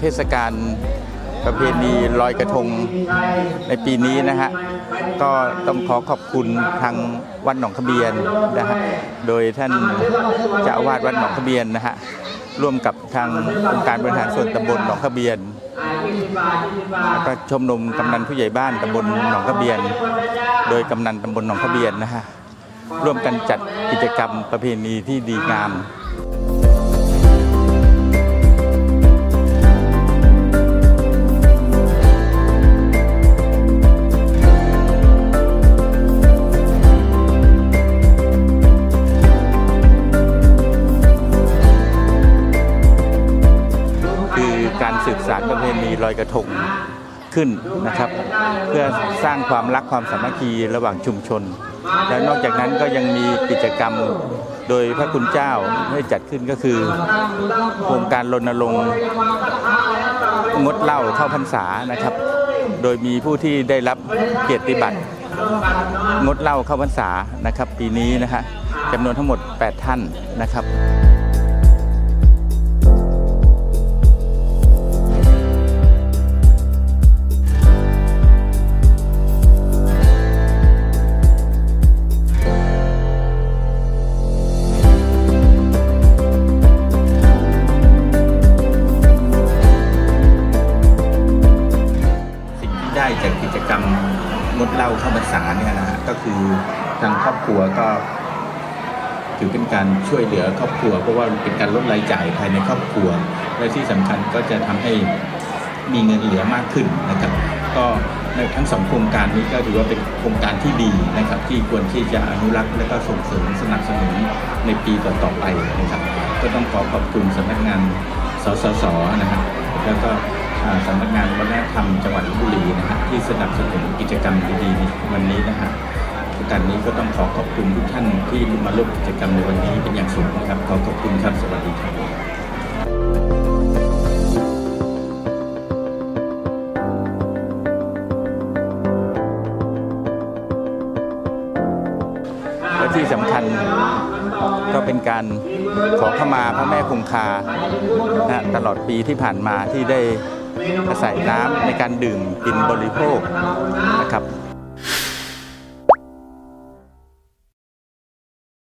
เทศกาลประเพณีลอยกระทงในปีนี้นะฮะก็ต้องขอขอบคุณทางวัดหนองขเบียนนะฮะโดยท่านเจ้าอาวาสวัดหนองขเบียนนะฮะร่วมกับทางองค์การบริหารส่วนตำบลหนองขเบียนแล้วก็ชมรมกำนันผู้ใหญ่บ้านตำบลหนองขเบียน โดยกำนันตำบลหนองขเบียนนะฮะร่วมกันจัดกิจกรรมประเพณีที่ดีงาม สารประเพณีลอยกระทงขึ้นนะครับ เพื่อสร้างความรักความสามัคคีระหว่างชุมชน และนอกจากนั้นก็ยังมีกิจกรรมโดยพระคุณเจ้าได้จัดขึ้นก็คือโครงการรณรงค์งดเหล้าเข้าพรรษานะครับ โดยมีผู้ที่ได้รับเกียรติบัตรงดเหล้าเข้าพรรษานะครับ ปีนี้นะฮะจำนวนทั้งหมด 8 ท่านนะครับ กกิจกรรมงดเหล้าเข้าพรรษาเนี่ยนะฮะก็คือทางครอบครัวก็ถือเป็นการช่วยเหลือครอบครัว เพราะว่าเป็นการลดรายจ่ายภายในครอบครัว และที่สำคัญก็จะทำให้มีเงินเหลือมากขึ้นนะครับ ก็ในทั้งสองโครงการนี้ก็ถือว่าเป็นโครงการที่ดีนะครับ ที่ควรที่จะอนุรักษ์และก็ส่งเสริมสนับสนุนในปีต่อๆไปนะครับ ก็ต้องขอขอบคุณสำนักงานสสสนะครับแล้วก็ สำนักงานวัฒนธรรมจังหวัดลบบุรีนะฮะที่สนับสนุนกิจกรรมดีๆในวันนี้นะฮะโอกาสนี้ก็ต้องขอขอบคุณทุกท่านที่มาร่วมกิจกรรมในวันนี้เป็นอย่างสูงนะครับขอขอบคุณครับสวัสดีครับและที่สำคัญก็เป็นการขอขมาพระแม่คงคานะตลอดปีที่ผ่านมาที่ได้ อาศัยน้ำในการดื่มกินบริโภคนะครับ